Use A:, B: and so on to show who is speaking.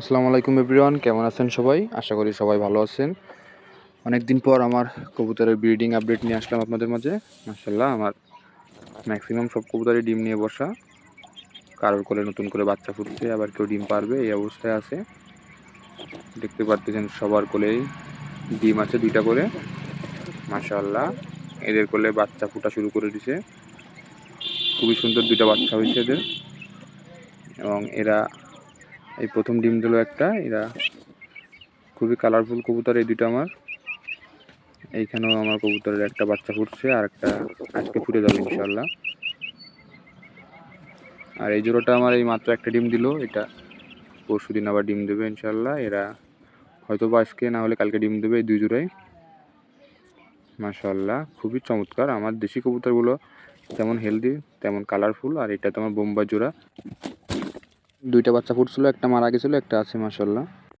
A: আসসালামু আলাইকুম এভরিওয়ান, কেমন আছেন সবাই? আশা করি সবাই ভালো আছেন। অনেক দিন পর আমার কবুতরের ব্রিডিং আপডেট নিয়ে আসলাম আপনাদের মাঝে। মাসাল্লাহ আমার ম্যাক্সিমাম সব কবুতরই ডিম নিয়ে বসা। কারোর কোলে নতুন করে বাচ্চা ফুটছে, আবার কেউ ডিম পারবে, এই অবস্থায় আছে। দেখতে পারতেছেন সবার কোলেই ডিম আছে দুইটা করে। মাশাআল্লাহ, এদের কোলে বাচ্চা ফুটা শুরু করে দিছে। খুবই সুন্দর দুইটা বাচ্চা হয়েছে এদের। এবং এরা এই প্রথম ডিম দিল একটা, এরা খুবই কালারফুল কবুতর এই দুটো আমার। এইখানেও আমার কবুতরের একটা বাচ্চা ফুটছে আর একটা আজকে ফুটে যাবে ইনশাল্লাহ আর এই জোড়াটা আমার এই মাত্র একটা ডিম দিল, এটা পরশু দিন আবার ডিম দেবে ইনশাল্লাহ এরা হয়তো বা আজকে না হলে কালকে ডিম দেবে এই দুই জোড়াই। মাশাল্লাহ খুবই চমৎকার। আমার দেশি কবুতরগুলো যেমন হেলদি তেমন কালারফুল আর এটা তোমার বোম্বাই জোড়া। দুইটা বাচ্চা ফুটছিল একটা মারা গেছিল একটা আছে মাশাল্লাহ